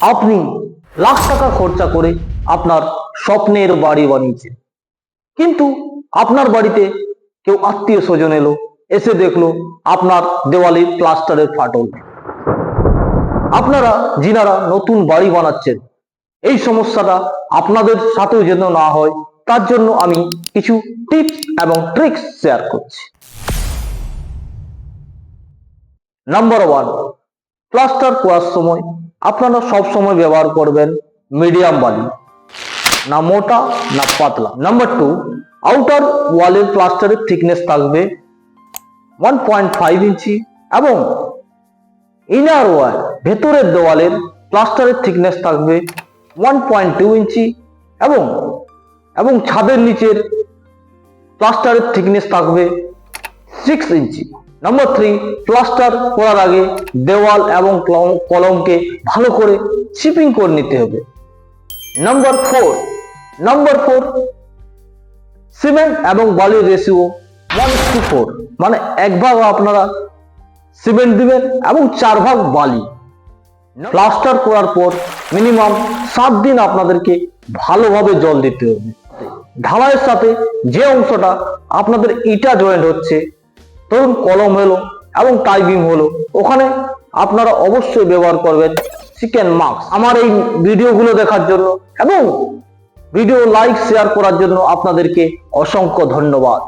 আপনি লাখ টাকা খরচা করে আপনার স্বপ্নের বাড়ি বানিয়েছেন। কিন্তু আপনার বাড়িতে কেউ আত্মীয় স্বজন এলো, এসে দেখল আপনার দেওয়ালে প্লাস্টারের ফাটল। আপনারা, যিনারা নতুন বাড়ি বানাচ্ছেন, এই সমস্যাটা আপনাদের সাথেও যেন না হয়, তার জন্য আমি কিছু টিপস এবং ট্রিক্স শেয়ার করছি। নাম্বার ওয়ান, প্লাস্টার করার সময় আপনারা সব সময় ব্যবহার করবেন মিডিয়াম বালি না মোটা, না পাতলা। নাম্বার টু আউটার ওয়ালের প্লাস্টারের থিকনেস থাকবে ওয়ান পয়েন্ট ফাইভ ইঞ্চি এবং ইনার ওয়াল ভেতরের দেওয়ালের প্লাস্টারের থিকনেস থাকবে ওয়ান পয়েন্ট টু ইঞ্চি এবং এবং ছাদের নিচের প্লাস্টারের থিকনেস থাকবে six inch number three plaster করার আগে দেওয়াল এবং কলম- কলমকে ভালো করে চিপিং করে নিতে হবে। Number four number four cement এবং বালির রেশিও ওয়ান টু ফোর মানে এক ভাগ আপনারা সিমেন্ট দিবেন এবং চার ভাগ বালি। প্লাস্টার করার পর মিনিমাম সাত দিন আপনাদেরকে ভালোভাবে জল দিতে হবে। ঢালাইয়ের সাথে যে অংশটা আপনাদের ইটা জয়েন্ট হচ্ছে ধরুন কলম হলো এবং টাইপিং হলো, ওখানে আপনারা অবশ্যই ব্যবহার করবেন চিকেন মাস্ক আমার এই ভিডিওগুলো দেখার জন্য এবং ভিডিও লাইক শেয়ার করার জন্য আপনাদেরকে অসংখ্য ধন্যবাদ।